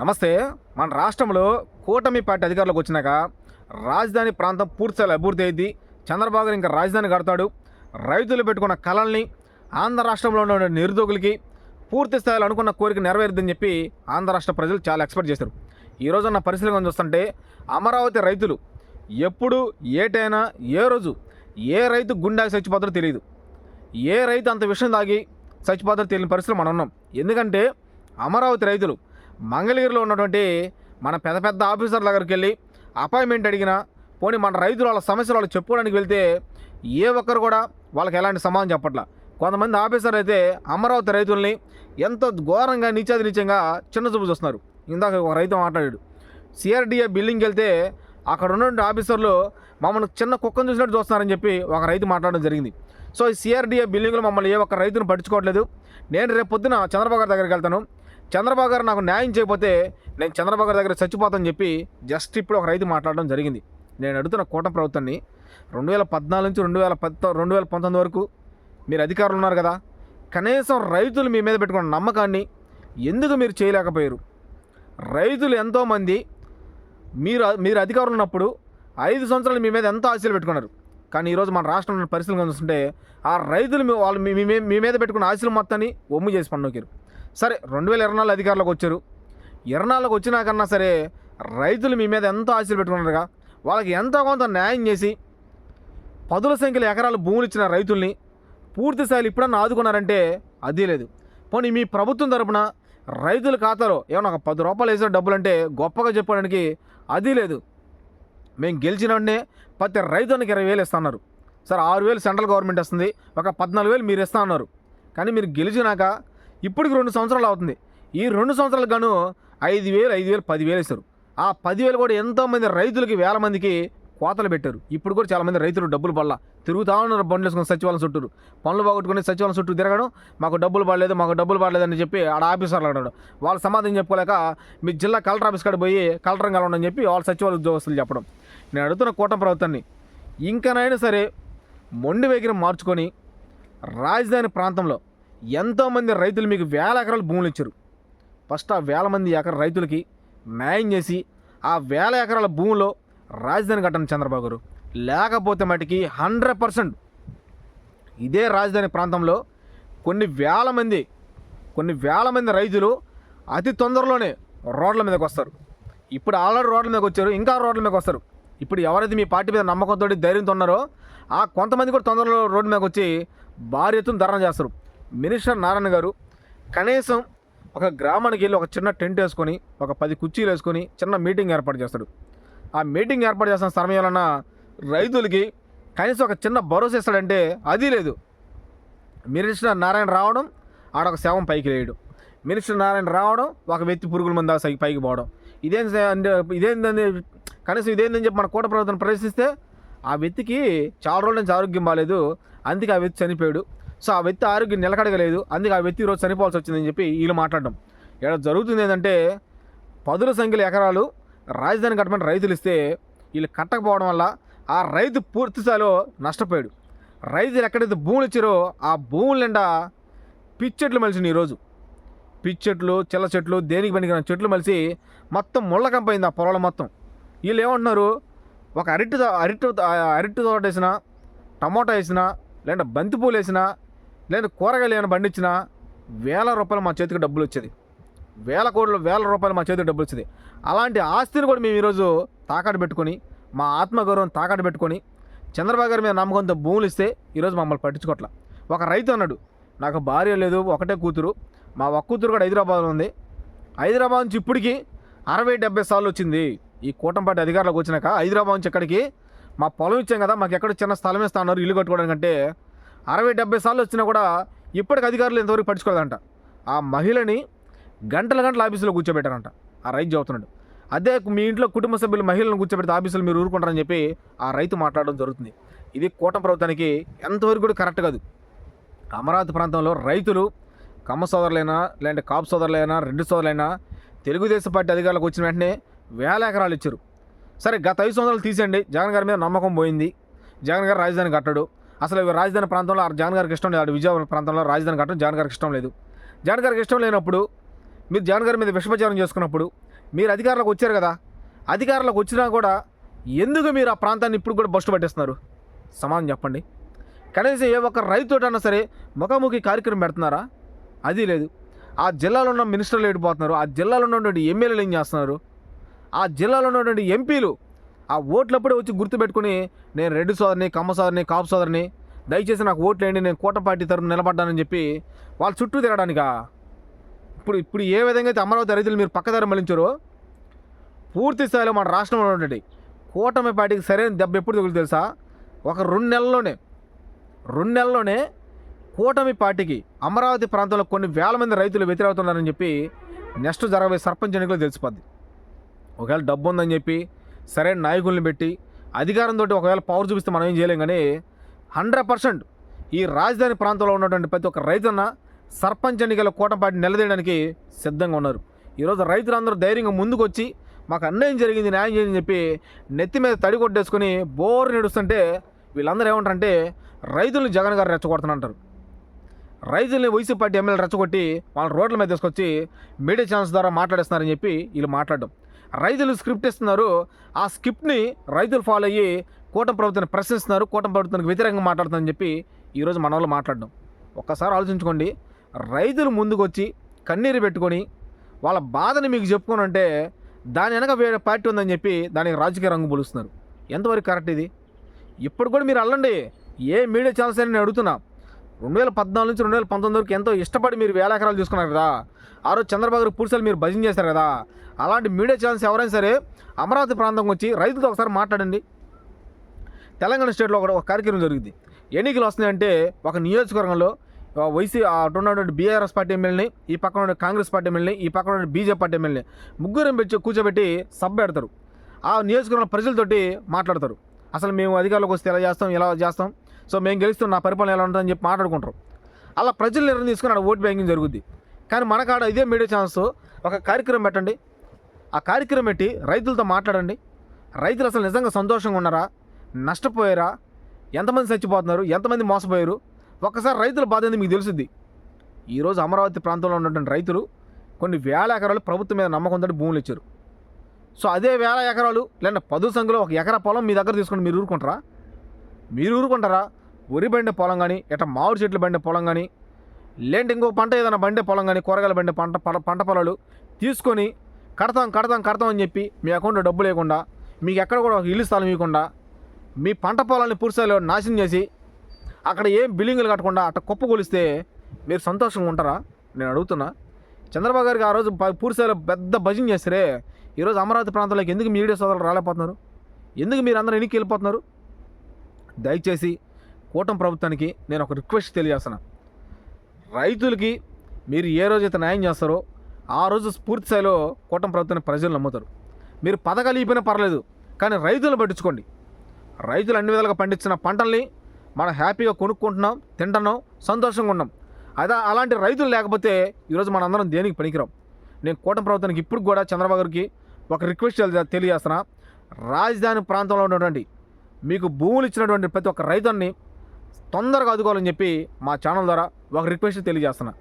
నమస్తే మన రాష్ట్రంలో కూటమి పార్టీ అధికారులకు వచ్చినాక రాజధాని ప్రాంతం పూర్తిస్థాయి అభివృద్ధి అయింది. చంద్రబాబు గారు ఇంకా రాజధాని కడతాడు. రైతులు పెట్టుకున్న కళల్ని ఆంధ్ర రాష్ట్రంలో ఉన్న నిరుద్యోగులకి పూర్తి స్థాయిలో అనుకున్న కోరిక నెరవేరుద్దని చెప్పి ఆంధ్ర రాష్ట్ర ప్రజలు చాలా ఎక్స్పెక్ట్ చేశారు. ఈ రోజు పరిస్థితి పరిశీలన చూస్తుంటే అమరావతి రైతులు ఎప్పుడు ఏటైనా ఏ రోజు ఏ రైతు గుండాకి చచ్చిపోతారో తెలియదు. ఏ రైతు అంత విషయం తాగి చచ్చిపోతారో తెలియని పరిస్థితులు మనం ఉన్నాం. ఎందుకంటే అమరావతి రైతులు మంగళగిరిలో ఉన్నటువంటి మన పెద్ద పెద్ద ఆఫీసర్ల దగ్గరికి వెళ్ళి అపాయింట్మెంట్ అడిగినా పోనీ మన రైతులు వాళ్ళ సమస్యలు వాళ్ళు చెప్పుకోవడానికి వెళ్తే ఏ ఒక్కరు కూడా వాళ్ళకి ఎలాంటి సమాధానం చెప్పట్లా. కొంతమంది ఆఫీసర్లు అయితే అమరావతి రైతుల్ని ఎంతో ఘోరంగా నీచాది నీచంగా చిన్న చూపు చూస్తున్నారు. ఇందాక ఒక రైతు మాట్లాడాడు. సిఆర్డిఏ బిల్డింగ్కి వెళ్తే అక్కడ ఉన్నటువంటి ఆఫీసర్లు మమ్మల్ని చిన్న కుక్కను చూసినట్టు చూస్తున్నారని చెప్పి ఒక రైతు మాట్లాడడం జరిగింది. సో ఈ సిఆర్డిఏ బిల్డింగ్లో మమ్మల్ని ఏ ఒక్క రైతును పట్టించుకోవట్లేదు. నేను రేపు పొద్దున చంద్రబాబు గారి దగ్గరికి వెళ్తాను. చంద్రబాబు గారు నాకు న్యాయం చేయకపోతే నేను చంద్రబాబు గారి దగ్గర చచ్చిపోతానని చెప్పి జస్ట్ ఇప్పుడు ఒక రైతు మాట్లాడడం జరిగింది. నేను అడుగుతున్న కూటమి ప్రభుత్వాన్ని రెండు వేల పద్నాలుగు నుంచి రెండు వేల పద్ రెండు వేల పంతొమ్మిది వరకు మీరు అధికారులు ఉన్నారు కదా కనీసం రైతులు మీ మీద పెట్టుకున్న నమ్మకాన్ని ఎందుకు మీరు చేయలేకపోయారు? రైతులు ఎంతోమంది మీరు మీరు అధికారులు ఉన్నప్పుడు ఐదు సంవత్సరాలు మీ మీద ఎంతో ఆశలు పెట్టుకున్నారు. కానీ ఈరోజు మన రాష్ట్రంలో పరిస్థితులు చూస్తుంటే ఆ రైతులు వాళ్ళు మీ- మీ మీద పెట్టుకున్న ఆశలు మొత్తాన్ని ఒమ్ము చేసి పన్నుకారు సరే రెండు వేల ఇరవై నాలుగు అధికారులకు వచ్చారు. ఇరవై వచ్చినాకన్నా సరే రైతులు మీ మీద ఎంతో ఆశలు పెట్టుకున్నారుగా. వాళ్ళకి ఎంతో కొంత న్యాయం చేసి పదుల సంఖ్యలో ఎకరాలు భూములు ఇచ్చిన రైతుల్ని పూర్తి స్థాయిలో ఇప్పుడన్నా ఆదుకున్నారంటే అదీ లేదు. పోనీ మీ ప్రభుత్వం తరపున రైతుల ఖాతాలో ఏమన్నా ఒక పది రూపాయలు వేసిన డబ్బులు అంటే గొప్పగా చెప్పడానికి అది లేదు. మేము గెలిచిన వెంటనే ప్రతి రైతునికి ఇరవై వేలు ఇస్తున్నారు. సరే ఆరు వేలు సెంట్రల్ గవర్నమెంట్ వస్తుంది ఒక పద్నాలుగు వేలు మీరు ఇస్తా అన్నారు. కానీ మీరు గెలిచినాక ఇప్పటికి రెండు సంవత్సరాలు అవుతుంది. ఈ రెండు సంవత్సరాలకు గాను ఐదు వేలు ఐదు వేలు పదివేలు వేస్తారు ఆ పదివేలు కూడా ఎంతోమంది రైతులకి వేల మందికి కోతలు పెట్టారు. ఇప్పుడు కూడా చాలామంది రైతులు డబ్బులు పడలా. తిరుగుతా ఉన్నారు బండ్లు వేసుకుని సచివాలయం చుట్టూరు. పనులు పోగొట్టుకుని సచివాలయం చుట్టూ తిరగడం మాకు డబ్బులు పడలేదు మాకు డబ్బులు పడలేదు అని చెప్పి ఆడ ఆఫీసర్లు అడగడం వాళ్ళ సమాధానం చెప్పుకోలేక మీ జిల్లా కలెక్టర్ ఆఫీస్ కాడ పోయి కలెక్టర్ కలవండి అని చెప్పి వాళ్ళ సచివాలయ ఉద్యోగస్తులు చెప్పడం. నేను అడుగుతున్న కూటమి ప్రభుత్వాన్ని ఇంకనైనా సరే మొండి వైఖరి మార్చుకొని రాజధాని ప్రాంతంలో ఎంతోమంది రైతులు మీకు వేల ఎకరాలు భూములు ఇచ్చారు. ఫస్ట్ ఆ వేల మంది ఎకర రైతులకి న్యాయం చేసి ఆ వేల ఎకరాల భూమిలో రాజధాని కట్టండి చంద్రబాబు గారు. లేకపోతే మటుకి హండ్రెడ్ పర్సెంట్ ఇదే రాజధాని ప్రాంతంలో కొన్ని వేల మంది కొన్ని వేల మంది రైతులు అతి తొందరలోనే రోడ్ల మీదకి వస్తారు. ఇప్పుడు ఆల్రెడీ రోడ్ల మీదకి వచ్చారు ఇంకా రోడ్ల మీదకి వస్తారు. ఇప్పుడు ఎవరైతే మీ పార్టీ మీద నమ్మకంతో ధైర్యంతో ఉన్నారో ఆ కొంతమంది కూడా తొందరలో రోడ్డు మీదకి వచ్చి భారీ ఎత్తున ధర్నా చేస్తారు. మినిస్టర్ నారాయణ గారు కనీసం ఒక గ్రామానికి వెళ్ళి ఒక చిన్న టెంట్ వేసుకొని ఒక పది కుర్చీలు వేసుకొని చిన్న మీటింగ్ ఏర్పాటు చేస్తాడు. ఆ మీటింగ్ ఏర్పాటు చేసిన సమయంలో రైతులకి కనీసం ఒక చిన్న భరోసా ఇస్తాడంటే అది లేదు. మినిస్టర్ నారాయణ రావడం ఆడొక శవం పైకి లేయడం. మినిస్టర్ నారాయణ రావడం ఒక వ్యక్తి పురుగుల మంద సై పైకి పోవడం. ఇదేం ఇదేందని కనీసం ఇదేందని చెప్పి మన కూట ప్రభుత్వం ప్రదర్శిస్తే ఆ వ్యక్తికి చాలా రోజుల నుంచి ఆరోగ్యం బాగాలేదు అందుకే ఆ వ్యక్తి చనిపోయాడు. సో ఆ వ్యక్తి ఆరోగ్యం నిలకడగలేదు. అందుకే ఆ వ్యక్తి ఈరోజు చనిపోవాల్సి వచ్చిందని చెప్పి వీళ్ళు మాట్లాడడం. ఇక్కడ జరుగుతుంది ఏంటంటే పదుల సంఖ్యల ఎకరాలు రాజధాని కట్టమని రైతులు ఇస్తే వీళ్ళు కట్టకపోవడం వల్ల ఆ రైతు పూర్తిస్థాయిలో నష్టపోయాడు. రైతులు ఎక్కడైతే భూములు ఇచ్చారో ఆ భూముల నిండా పిచ్చెట్లు మలిసినాయి ఈరోజు. పిచ్చెట్లు చిల్ల చెట్లు దేనికి పనికిన చెట్లు మలిసి మొత్తం ముళ్ళ కంపైంది ఆ పొలాలు మొత్తం. వీళ్ళు ఏమంటున్నారు? ఒక అరటి అరటి అరటి తోట వేసినా టమోటా వేసినా లేదంటే బంతిపూలు వేసినా లేదు కూరగాయలు ఏమైనా పండించినా వేల రూపాయలు మా చేతికి డబ్బులు వచ్చేది. వేల కోట్లు వేల రూపాయలు మా చేతికి డబ్బులు వచ్చేది. అలాంటి ఆస్తిని కూడా మేము ఈరోజు తాకట్టు పెట్టుకొని మా ఆత్మగౌరవం తాకట్టు పెట్టుకొని చంద్రబాబు గారి మీద నమ్మకంతో భూములు ఇస్తే ఈరోజు మమ్మల్ని పట్టించుకోవట్ల ఒక రైతు అన్నాడు నాకు భార్య లేదు ఒకటే కూతురు. మా ఒక్క కూతురు కూడా హైదరాబాద్లో ఉంది. హైదరాబాద్ నుంచి ఇప్పటికీ అరవై డెబ్బై సార్లు వచ్చింది. ఈ కూటంపాటి అధికారులకు వచ్చినాక హైదరాబాద్ నుంచి ఎక్కడికి? మా పొలం ఇచ్చాం కదా మాకు ఎక్కడ చిన్న స్థలం ఇస్తా అన్నారు ఇల్లు కట్టుకోవడానికి అంటే అరవై డెబ్బై సార్లు వచ్చినా కూడా ఇప్పటికి అధికారులు ఇంతవరకు పట్టించుకోలేదంట. ఆ మహిళని గంటల గంటల ఆఫీసులో కూర్చోబెట్టారంట. ఆ రైతు చెబుతున్నాడు. అదే మీ ఇంట్లో కుటుంబ సభ్యులు మహిళలను కూర్చోబెడితే ఆఫీసులు మీరు ఊరుకుంటారని చెప్పి ఆ రైతు మాట్లాడడం జరుగుతుంది. ఇది కూటమి ప్రభుత్వానికి ఎంతవరకు కూడా కరెక్ట్ కాదు. అమరావతి ప్రాంతంలో రైతులు కమ్మ సోదరులైనా లేదంటే కాపు సోదరులైనా రెడ్డి సోదరులైనా తెలుగుదేశం పార్టీ అధికారులకు వచ్చిన వెంటనే వేల ఎకరాలు ఇచ్చారు. సరే గత ఐదు సంవత్సరాలు తీసేయండి. జగన్ గారి మీద నమ్మకం పోయింది. జగన్ గారు రాజధాని కట్టడు. అసలు రాజధాని ప్రాంతంలో జాన్ గారికి ఇష్టం లేదు. విజయవాడ ప్రాంతంలో రాజధాని కట్టడం జాన్ గారికి ఇష్టం లేదు. జాన్ గారికి ఇష్టం లేనప్పుడు మీరు జాన్ గారి మీద విషపచారం చేసుకున్నప్పుడు మీరు అధికారులకు వచ్చారు కదా అధికారులకు వచ్చినా కూడా ఎందుకు మీరు ఆ ప్రాంతాన్ని ఇప్పుడు కూడా బస్టు పట్టేస్తున్నారు? సమాధానం చెప్పండి. కనీసం ఏ ఒక్క రైతుటైనా సరే ముఖాముఖి కార్యక్రమం పెడుతున్నారా? అది లేదు. ఆ జిల్లాలో ఉన్న మినిస్టర్లు ఏడిపోతున్నారు. ఆ జిల్లాలో ఉన్నటువంటి ఎమ్మెల్యేలు ఏం చేస్తున్నారు? ఆ జిల్లాలో ఉన్నటువంటి ఎంపీలు ఆ ఓట్లప్పుడే వచ్చి గుర్తుపెట్టుకుని నేను రెడ్డి సోదరిని కమ్మ సోదరిని కాపు సోదరిని దయచేసి నాకు ఓట్లు నేను కూటపార్టీ తరఫున నిలబడ్డానని చెప్పి వాళ్ళ చుట్టూ తిరగడానికా? ఇప్పుడు ఇప్పుడు ఏ విధంగా అయితే అమరావతి రైతులు మీరు పక్కదారి మళ్ళించారో పూర్తి స్థాయిలో మన రాష్ట్రంలో ఉన్నటువంటి కూటమి పార్టీకి సరైన దెబ్బ ఎప్పుడు తగులు తెలుసా? ఒక రెండు నెలల్లోనే రెండు నెలల్లోనే కూటమి పార్టీకి అమరావతి ప్రాంతంలో కొన్ని వేల మంది రైతులు వ్యతిరేకుతున్నారని చెప్పి నెక్స్ట్ జరగబోయే సర్పంచ్ ఎన్నికలు తెలిసిపోద్ది. ఒకవేళ డబ్బు ఉందని చెప్పి సరైన నాయకుల్ని పెట్టి అధికారంతో ఒకవేళ పవర్ చూపిస్తే మనం ఏం చేయలేం కానీ హండ్రెడ్ పర్సెంట్ ఈ రాజధాని ప్రాంతంలో ఉన్నటువంటి ప్రతి ఒక్క రైతన్న సర్పంచ్ ఎన్నికల కూటపాటి నిలదీయడానికి సిద్ధంగా ఉన్నారు. ఈరోజు రైతులందరూ ధైర్యంగా ముందుకు వచ్చి మాకు అన్యాయం జరిగింది న్యాయం చేయని చెప్పి నెత్తి మీద తడి కొట్టేసుకుని బోర్ నడుస్తుంటే వీళ్ళందరూ ఏమంటారంటే రైతుల్ని జగన్ గారు రెచ్చగొడుతున్నారు రైతుల్ని వైసీపీ పార్టీ ఎమ్మెల్యే రెచ్చగొట్టి వాళ్ళని రోడ్ల మీద తీసుకొచ్చి మీడియా ఛానల్స్ ద్వారా మాట్లాడేస్తున్నారని చెప్పి వీళ్ళు మాట్లాడడం. రైతులు స్క్రిప్ట్ ఇస్తున్నారు. ఆ స్క్రిప్ట్ని రైతులు ఫాలో అయ్యి కూటమి ప్రభుత్వాన్ని ప్రశ్నిస్తున్నారు. కూటమి ప్రభుత్వానికి వ్యతిరేకంగా మాట్లాడుతుందని చెప్పి ఈరోజు మన వాళ్ళు మాట్లాడడం. ఒక్కసారి ఆలోచించుకోండి. రైతులు ముందుకు వచ్చి కన్నీరు పెట్టుకొని వాళ్ళ బాధని మీకు చెప్పుకొని అంటే దాని వెనక వేరే పార్టీ ఉందని చెప్పి దానికి రాజకీయ రంగు పోలుస్తున్నారు ఎంతవరకు కరెక్ట్ ఇది? ఇప్పుడు కూడా మీరు అల్లండి. ఏ మీడియా ఛానల్స్ అని నేను అడుగుతున్నా. రెండు వేల పద్నాలుగు నుంచి రెండు వేల పంతొమ్మిది వరకు ఎంతో ఇష్టపడి మీరు వేల ఎకరాలు చూసుకున్నారు కదా. ఆ రోజు చంద్రబాబు గారు పూర్తిసారి మీరు భజన చేశారు కదా. అలాంటి మీడియా ఛానల్స్ ఎవరైనా సరే అమరావతి ప్రాంతం వచ్చి రైతుతో ఒకసారి మాట్లాడండి. తెలంగాణ స్టేట్లో ఒక ఒక కార్యక్రమం జరిగింది. ఎన్నికలు వస్తున్నాయంటే ఒక నియోజకవర్గంలో వైసీ అటు ఉన్నటువంటి బీఆర్ఎస్ పార్టీ ఎమ్మెల్యేని ఈ పక్కన ఉన్న కాంగ్రెస్ పార్టీ ఎమ్మెల్యేని ఈ పక్కన ఉన్న బీజేపీ పార్టీ ఎమ్మెల్యేని ముగ్గురం పెట్టి కూర్చోబెట్టి సభ పెడతారు. ఆ నియోజకవర్గంలో ప్రజలతోటి మాట్లాడతారు. అసలు మేము అధికారులకు వస్తే ఎలా చేస్తాం ఎలా చేస్తాం? సో మేము గెలుస్తాం నా పరిపాలన ఎలా ఉంటుందని చెప్పి మాట్లాడుకుంటారు. అలా ప్రజలు నిర్ణయం తీసుకుని ఆడ ఓట్ బ్యాంకింగ్ జరుగుద్ది. కానీ మన కాడ ఇదే మీడియా ఛాన్స్ ఒక కార్యక్రమం పెట్టండి. ఆ కార్యక్రమం పెట్టి రైతులతో మాట్లాడండి. రైతులు అసలు నిజంగా సంతోషంగా ఉన్నారా? నష్టపోయారా? ఎంతమంది చచ్చిపోతున్నారు? ఎంతమంది మోసపోయారు? ఒక్కసారి రైతుల బాధ అనేది మీకు తెలుసుద్ది. ఈరోజు అమరావతి ప్రాంతంలో ఉన్నటువంటి రైతులు కొన్ని వేల ఎకరాలు ప్రభుత్వం మీద నమ్మకంతో భూములు ఇచ్చారు. సో అదే వేల ఎకరాలు లేదా పదు సంఖ్యలో ఒక ఎకరా పొలం మీ దగ్గర తీసుకొని మీరు ఊరుకుంటారా? మీరు ఊరుకుంటారా? వరి బండే పొలం కానీ ఇట్లా మామిడి చెట్లు బండే పొలం కానీ లేదంటే ఇంకో పంట ఏదైనా బండే పొలం కానీ కూరగాయలు బండే పంట ప- పంట పొలాలు తీసుకొని కడతాం కడతాం కడతాం అని చెప్పి మీ అకౌంట్లో డబ్బు లేకుండా మీకు ఎక్కడ కూడా ఒక ఇల్లు స్థలం ఇవ్వకుండా మీ పంట పొలాన్ని పూర్తిస్థాయిలో నాశనం చేసి అక్కడ ఏం బిల్డింగులు కట్టకుండా అట్ట కుప్ప కొలిస్తే మీరు సంతోషంగా ఉంటారా? నేను అడుగుతున్నా. చంద్రబాబు గారికి ఆ రోజు ప- పెద్ద భజన చేస్తారే ఈరోజు అమరావతి ప్రాంతంలోకి ఎందుకు మీడియా సోదరులు రాలేకపోతున్నారు? ఎందుకు మీరు అందరూ ఎన్నికి వెళ్ళిపోతున్నారు? దయచేసి కూటమి ప్రభుత్వానికి నేను ఒక రిక్వెస్ట్ తెలియజేస్తున్నా. రైతులకి మీరు ఏ రోజైతే న్యాయం చేస్తారో ఆ రోజు స్ఫూర్తి స్థాయిలో కూటమి ప్రభుత్వాన్ని ప్రజలు నమ్ముతారు. మీరు పథకాలు ఇవ్వకపోయినా పర్లేదు కానీ రైతులను పట్టించుకోండి. రైతులు అన్ని విధాలుగా పండించిన పంటల్ని మనం హ్యాపీగా కొనుక్కుంటున్నాం తింటున్నాం సంతోషంగా ఉన్నాం. అదే అలాంటి రైతులు లేకపోతే ఈరోజు మనందరం దేనికి పనికిరాం? నేను కూటమి ప్రభుత్వానికి ఇప్పుడు కూడా చంద్రబాబు గారికి ఒక రిక్వెస్ట్ తెలియజేస్తున్నా. రాజధాని ప్రాంతంలో ఉన్నటువంటి మీకు భూములు ఇచ్చినటువంటి ప్రతి ఒక్క రైతుని తొందరగా అదుకోవాలని చెప్పి మా ఛానల్ ద్వారా ఒక రిక్వెస్ట్ తెలియజేస్తున్నా.